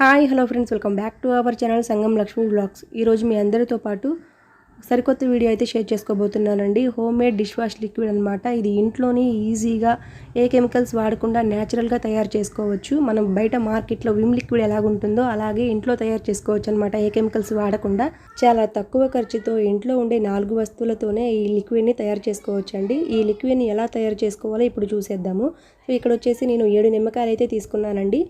Hi hello friends welcome back to our channel Sangam Lakshmi blogs. ఈరోజు మీ అందరితో పాటు సరికొత్త వీడియో అయితే share చేసుకోబోతున్నానండి. Home made dish wash liquid అనమాట ఇది ఇంట్లోనే ఈజీగా ఏ కెమికల్స్ వాడకుండా న్యాచురల్గా తయారు చేసుకోవచ్చు. మనం బయట మార్కెట్లో విమ్ లిక్విడ్ ఎలాగుంటుందో అలాగే ఇంట్లో తయారు చేసుకోవచ్చు అనమాట ఏ కెమికల్స్ వాడకుండా చాలా తక్కువ ఖర్చుతో ఇంట్లో ఉండే నాలుగు వస్తువులతోనే ఈ లిక్విడ్ని తయారు చేసుకోవచ్చు అండి ఈ లిక్విడ్ని ఎలా తయారు చేసుకోవాలో ఇప్పుడు చూసేద్దాము. సో ఇక్కడ వచ్చేసి నేను ఏడు నిమ్మకాయలు అయితే తీసుకున్నానండి.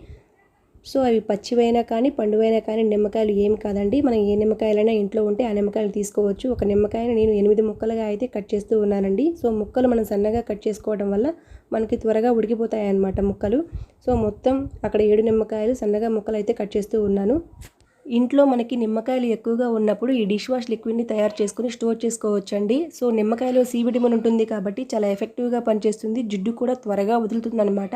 సో అవి పచ్చివైనా కానీ పండువైనా కానీ నిమ్మకాయలు ఏమి కాదండి. మనం ఏ నిమ్మకాయలైనా ఇంట్లో ఉంటే ఆ నిమ్మకాయలు తీసుకోవచ్చు. ఒక నిమ్మకాయని నేను ఎనిమిది ముక్కలుగా అయితే కట్ చేస్తూ ఉన్నానండి. సో ముక్కలు మనం సన్నగా కట్ చేసుకోవడం వల్ల మనకి త్వరగా ఉడికిపోతాయి అన్నమాట ముక్కలు. సో మొత్తం అక్కడ ఏడు నిమ్మకాయలు సన్నగా ముక్కలు అయితే కట్ చేస్తూ ఉన్నాను. ఇంట్లో మనకి నిమ్మకాయలు ఎక్కువగా ఉన్నప్పుడు ఈ డిష్ వాష్ లిక్విడ్ని తయారు చేసుకుని స్టోర్ చేసుకోవచ్చండి. సో నిమ్మకాయలో సి విటమిన్ ఉంటుంది కాబట్టి చాలా ఎఫెక్టివ్గా పనిచేస్తుంది. జిడ్డు కూడా త్వరగా వదులుతుంది అనమాట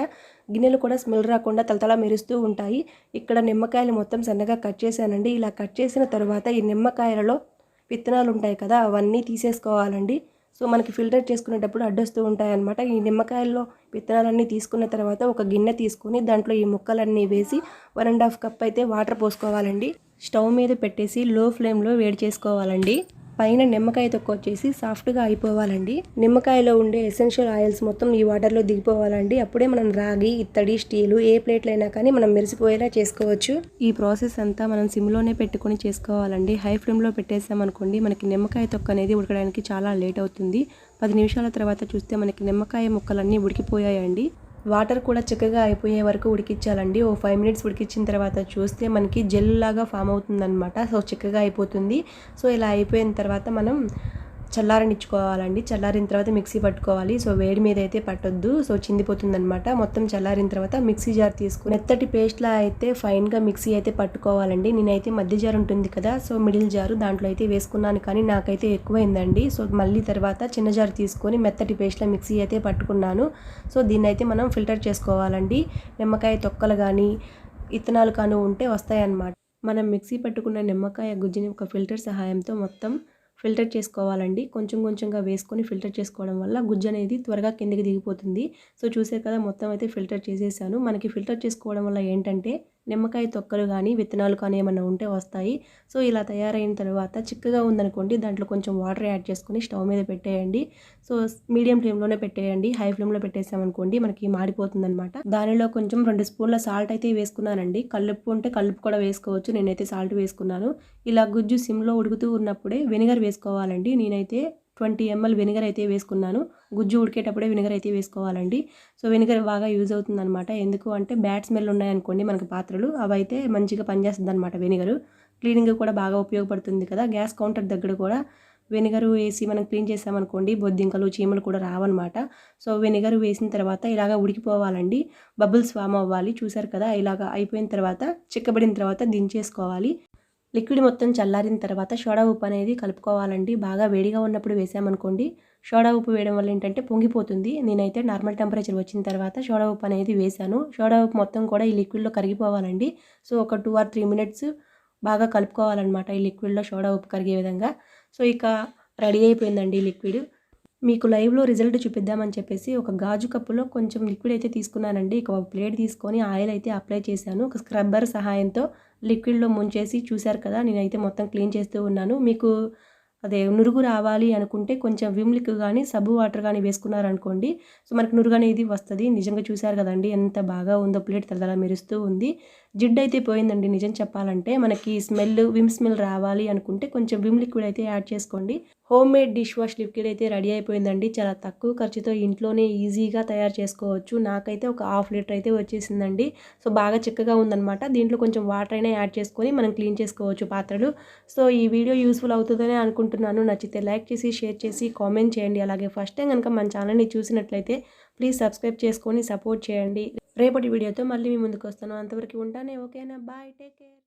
గిన్నెలు కూడా స్మెల్ రాకుండా తలతలా మెరుస్తూ ఉంటాయి. ఇక్కడ నిమ్మకాయలు మొత్తం సన్నగా కట్ చేశానండి. ఇలా కట్ చేసిన తర్వాత ఈ నిమ్మకాయలలో విత్తనాలు ఉంటాయి కదా అవన్నీ తీసేసుకోవాలండి. సో మనకి ఫిల్టర్ చేసుకునేటప్పుడు అడ్డొస్తూ ఉంటాయన్నమాట. ఈ నిమ్మకాయల్లో విత్తనాలన్నీ తీసుకున్న తర్వాత ఒక గిన్నె తీసుకొని దాంట్లో ఈ ముక్కలన్నీ వేసి వన్ అండ్ హాఫ్ కప్ అయితే వాటర్ పోసుకోవాలండి. స్టవ్ మీద పెట్టేసి లో ఫ్లేమ్లో వేడి చేసుకోవాలండి. పైన నిమ్మకాయ తొక్క వచ్చేసి సాఫ్ట్గా అయిపోవాలండి. నిమ్మకాయలో ఉండే ఎసెన్షియల్ ఆయిల్స్ మొత్తం ఈ వాటర్లో దిగిపోవాలండి. అప్పుడే మనం రాగి ఇత్తడి స్టీలు ఏ ప్లేట్లు అయినా కానీ మనం మెరిసిపోయేలా చేసుకోవచ్చు. ఈ ప్రాసెస్ అంతా మనం సిమ్లోనే పెట్టుకొని చేసుకోవాలండి. హై ఫ్లేమ్లో పెట్టేసామనుకోండి మనకి నిమ్మకాయ తొక్క అనేది ఉడకడానికి చాలా లేట్ అవుతుంది. పది నిమిషాల తర్వాత చూస్తే మనకి నిమ్మకాయ ముక్కలన్నీ ఉడికిపోయాయండి. వాటర్ కూడా చక్కగా అయిపోయే వరకు ఉడికించాలండి. ఓ ఫైవ్ మినిట్స్ ఉడికించిన తర్వాత చూస్తే మనకి జెల్ లాగా ఫామ్ అవుతుందన్నమాట. సో చక్కగా అయిపోతుంది. సో ఇలా అయిపోయిన తర్వాత మనం చల్లారనిచ్చుకోవాలండి. చల్లారిన తర్వాత మిక్సీ పట్టుకోవాలి. సో వేడి మీద అయితే పట్టొద్దు. సో చిందిపోతుందనమాట మొత్తం చల్లారిన తర్వాత మిక్సీ జార్ తీసుకుని మెత్తటి పేస్ట్లా అయితే ఫైన్గా మిక్సీ అయితే పట్టుకోవాలండి. నేనైతే మధ్య జార్ ఉంటుంది కదా సో మిడిల్ జారు దాంట్లో అయితే వేసుకున్నాను కానీ నాకైతే ఎక్కువైందండి. సో మళ్ళీ తర్వాత చిన్న జార్ తీసుకొని మెత్తటి పేస్ట్లా మిక్సీ అయితే పట్టుకున్నాను. సో దీన్ని అయితే మనం ఫిల్టర్ చేసుకోవాలండి. నిమ్మకాయ తొక్కలు కానీ ఇత్తనాలు కానీ ఉంటే వస్తాయన్నమాట. మనం మిక్సీ పట్టుకున్న నిమ్మకాయ గుజ్జుని ఒక ఫిల్టర్ సహాయంతో మొత్తం ఫిల్టర్ చేసుకోవాలండి. కొంచెం కొంచెంగా వేసుకొని ఫిల్టర్ చేసుకోవడం వల్ల గుజ్జు అనేది త్వరగా కిందకి దిగిపోతుంది. సో చూసే కదా మొత్తం అయితే ఫిల్టర్ చేసేసాను. మనకి ఫిల్టర్ చేసుకోవడం వల్ల ఏంటంటే నిమ్మకాయ తొక్కలు కానీ విత్తనాలు కానీ ఏమైనా ఉంటే వస్తాయి. సో ఇలా తయారైన తర్వాత చిక్కగా ఉందనుకోండి దాంట్లో కొంచెం వాటర్ యాడ్ చేసుకొని స్టవ్ మీద పెట్టేయండి. సో మీడియం ఫ్లేమ్లోనే పెట్టేయండి. హై ఫ్లేమ్లో పెట్టేసామనుకోండి మనకి మాడిపోతుంది అనమాట దానిలో కొంచెం రెండు స్పూన్ల సాల్ట్ అయితే వేసుకున్నానండి. కల్లుప్పు ఉంటే కల్లుపు కూడా వేసుకోవచ్చు. నేనైతే సాల్ట్ వేసుకున్నాను. ఇలా గుజ్జు సిమ్లో ఉడుకుతూ ఉన్నప్పుడే వెనిగర్ వేసుకోవాలండి. నేనైతే ట్వంటీ ఎంఎల్ వెనిగర్ అయితే వేసుకున్నాను. గుజ్జు ఉడికేటప్పుడే వెనిగర్ అయితే వేసుకోవాలండి. సో వెనిగర్ బాగా యూజ్ అవుతుందన్నమాట. ఎందుకు అంటే బ్యాడ్ స్మెల్ ఉన్నాయనుకోండి మనకి పాత్రలు అవి అయితే మంచిగా పనిచేస్తుంది అనమాట వెనిగరు. క్లీనింగ్ కూడా బాగా ఉపయోగపడుతుంది కదా. గ్యాస్ కౌంటర్ దగ్గర కూడా వెనిగర్ వేసి మనం క్లీన్ చేసామనుకోండి బొద్దింకలు చీమలు కూడా రావన్నమాట. సో వెనిగర్ వేసిన తర్వాత ఇలాగ ఉడికిపోవాలండి. బబుల్స్ ఫామ్ అవ్వాలి. చూసారు కదా ఇలాగ అయిపోయిన తర్వాత చిక్కబడిన తర్వాత దించేసుకోవాలి. లిక్విడ్ మొత్తం చల్లారిన తర్వాత సోడా ఉప్పు అనేది కలుపుకోవాలండి. బాగా వేడిగా ఉన్నప్పుడు వేసామనుకోండి సోడా ఉప్పు వేయడం వల్ల ఏంటంటే పొంగిపోతుంది. నేనైతే నార్మల్ టెంపరేచర్ వచ్చిన తర్వాత సోడా ఉప్పు అనేది వేసాను. సోడా ఉప్పు మొత్తం కూడా ఈ లిక్విడ్లో కరిగిపోవాలండి. సో ఒక టూ ఆర్ త్రీ మినిట్స్ బాగా కలుపుకోవాలన్నమాట ఈ లిక్విడ్లో సోడా ఉప్పు కరిగే విధంగా. సో ఇక రెడీ అయిపోయిందండి లిక్విడ్. మీకు లైవ్లో రిజల్ట్ చూపిద్దామని చెప్పేసి ఒక గాజు కప్పులో కొంచెం లిక్విడ్ అయితే తీసుకున్నానండి. ఇక ఒక ప్లేట్ తీసుకొని ఆయిల్ అయితే అప్లై చేశాను. ఒక స్క్రబ్బర్ సహాయంతో లిక్విడ్లో ముంచేసి చూశారు కదా నేనైతే మొత్తం క్లీన్ చేస్తూ ఉన్నాను. మీకు అదే నురుగు రావాలి అనుకుంటే కొంచెం విమ్లిక్ కానీ సబ్బు వాటర్ కానీ వేసుకున్నారనుకోండి సో మనకు నురుగు అనేది వస్తుంది. నిజంగా చూశారు కదండి ఎంత బాగా ఉందో ప్లేట్ తలదలా మెరుస్తూ ఉంది. జిడ్ అయితే పోయిందండి నిజం చెప్పాలంటే. మనకి స్మెల్ విమ్ స్మెల్ రావాలి అనుకుంటే కొంచెం విమ్ లిక్విడ్ అయితే యాడ్ చేసుకోండి. Home made dish wash liquid అయితే రెడీ అయిపోయిందండి. చాలా తక్కువ ఖర్చుతో ఇంట్లోనే ఈజీగా తయారు చేసుకోవచ్చు. నాకైతే ఒక హాఫ్ లీటర్ అయితే వచ్చేసిందండి. సో బాగా చిక్కగా ఉందన్నమాట. దీంట్లో కొంచెం వాటర్ అయినా యాడ్ చేసుకొని మనం క్లీన్ చేసుకోవచ్చు పాత్రలు. సో ఈ వీడియో యూస్ఫుల్ అవుతుందని అనుకుంటున్నాను. నచ్చితే లైక్ చేసి షేర్ చేసి కామెంట్ చేయండి. అలాగే ఫస్ట్ టైం కనుక మన ఛానల్ని చూసినట్లయితే ప్లీజ్ సబ్స్క్రైబ్ చేసుకొని సపోర్ట్ చేయండి. రేపటి వీడియోతో మళ్ళీ మీ ముందుకు వస్తాను. అంతవరకు ఉంటానే. ఓకేనా? బాయ్. Take care.